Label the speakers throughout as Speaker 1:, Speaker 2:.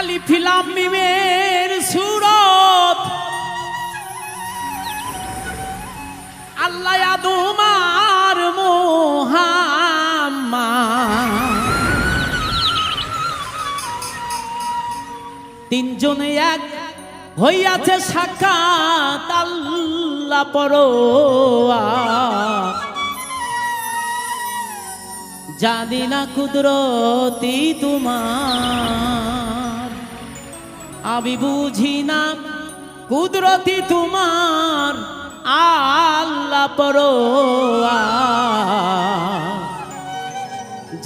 Speaker 1: আলি ফিলাম মিমের সুরত। আল্লাহ আদুমার মোহাম্মদ। তিনজনে এক হইয়াছে সাক্ষাৎ আল্লাহ পরোয়া। জানি না কুদরতি তোমার আমি বুঝি না, কুদরতি তোমার আল্লাহ পরোয়া।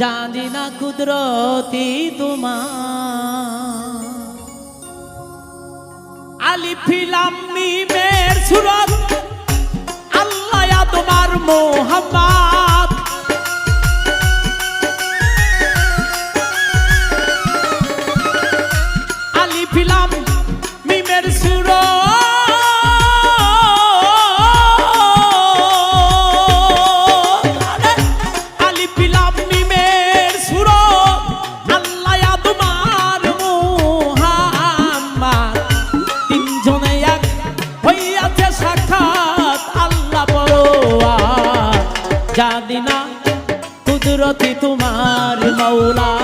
Speaker 1: জানি না কুদরতি তোমার। আলি ফিলাম মিমের সুরত, আল্লাহ তোমার মোহাম্মদ। তোমার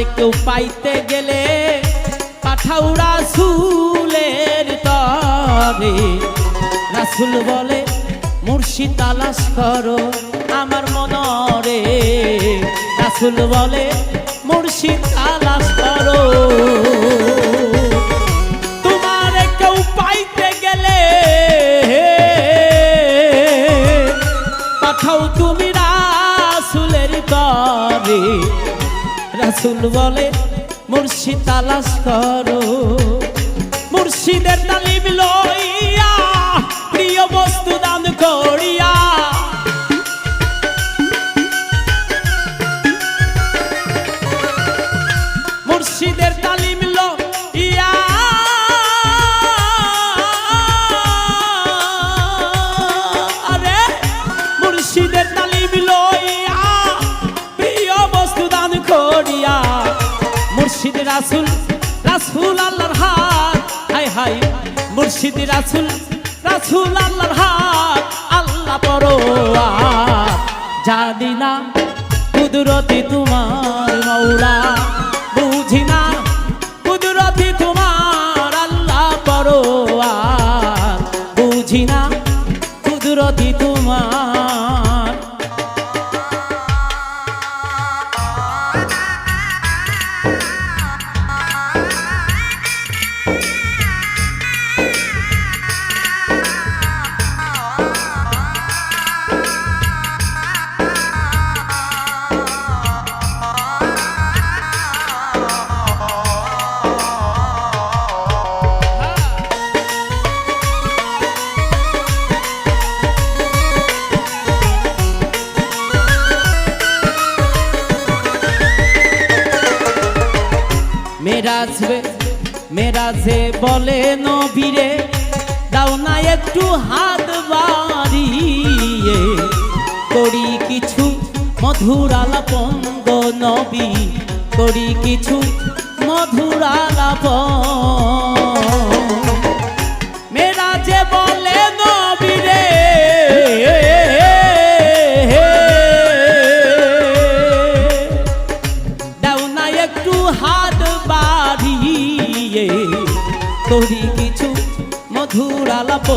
Speaker 1: তোমার কেউ পাইতে গেলে পাঠাও রাসুলের তরে। রাসুল বলে, মুর্শিদ তালাশ করো আমার মনরে। রাসুল বলে, মুর্শিদ রাসুল বলে মুর্শি তালাশ করো। মুর্শিদের তালিম লইয়া প্রিয় বস্তু দান করিয়া রাসুল রাসুল আল্লাহর হাত। হাই হাই মুর্শিদ রাসুল রাসুল আল্লাহর হাত। আল্লাহ পরোয়া। জানি না কুদরতি তোমার মৌলা মেরাজবে, মেরাজে বলে নবীরে, দাও না একটু হাত বাড়িয়ে। করি কিছু মধুর আলাপন গো নবী, করি কিছু মধুর আলাপন।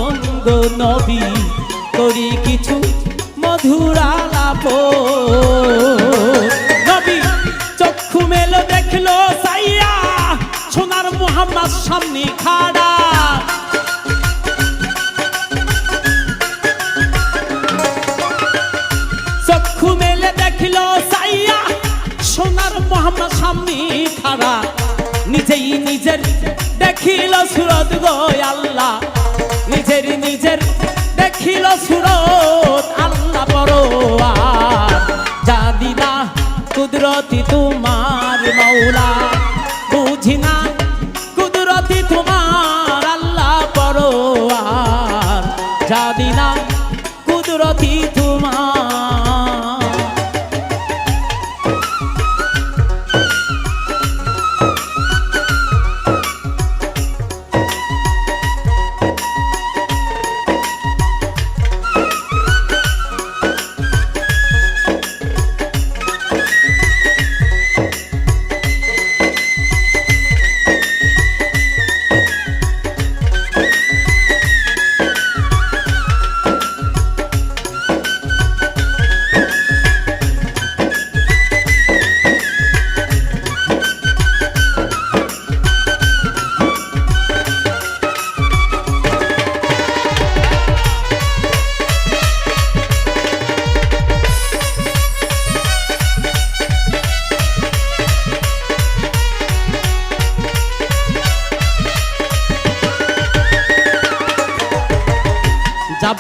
Speaker 1: আলাপন গো নবী করি কিছু মধুর আলাপ নবী, চক্ষু মেলো দেখল সাইয়া, সোনার মোহাম্মদ সামনে খাড়া। দেখিল সাইয়া, সোনার মোহাম্মদ সামনে খাড়া। নিজেই নিজের দেখিল সুরত গো আল্লাহ। নিজের নিজের দেখিল সুরত আল্লাহ পরোয়া জানি না কুদরতি তোমার মৌলা বুঝি না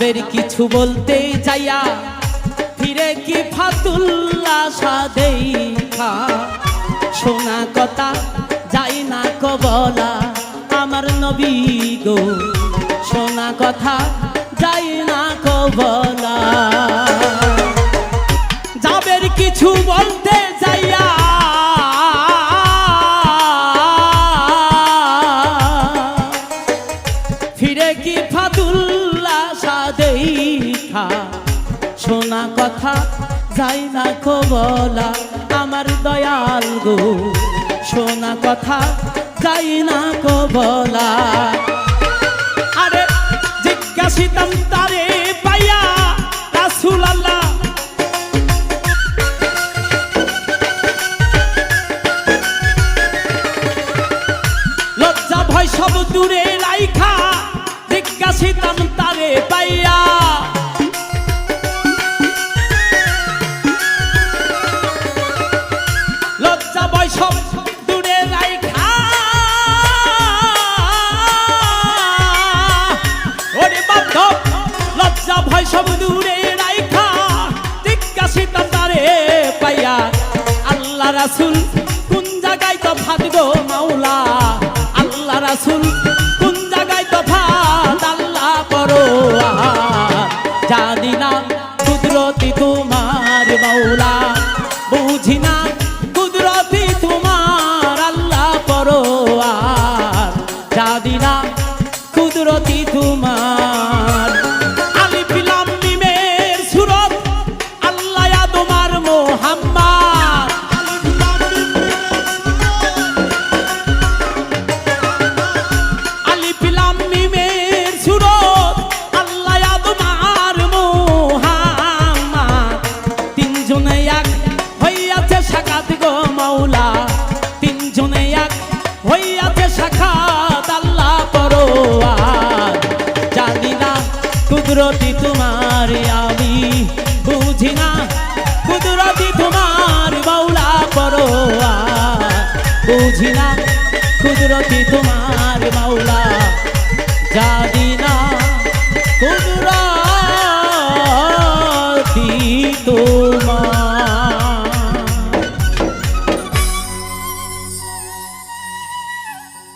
Speaker 1: যাবের কিছু বলতে যাইয়া, ফিরে কি ফাতুল্লা সাদেই খা শোনা কথা, যাই না কবলা আমার নবী গো। শোনা কথা, যাই না কবলা। না কবলা আমার দয়াল গো। শোনা কথা যাই না কবলা আরে জিজ্ঞাসিতাম তারে পাইয়া রাসুল আল্লাহ লজ্জা ভয় সব দূরে রাইখা, জিজ্ঞাসিতাম তারে পাইয়া। লজ্জা ভয় সব দূরে রাইখা জিজ্ঞাসিতাম তারে পাইয়া, আল্লাহ রাসুল, কোন জায়গায় তো গো মাওলা? আল্লাহ রাসুল, কোন জায়গায় তো আল্লাহ করো বুঝি না কুদরতি তোমার মাওলা জানি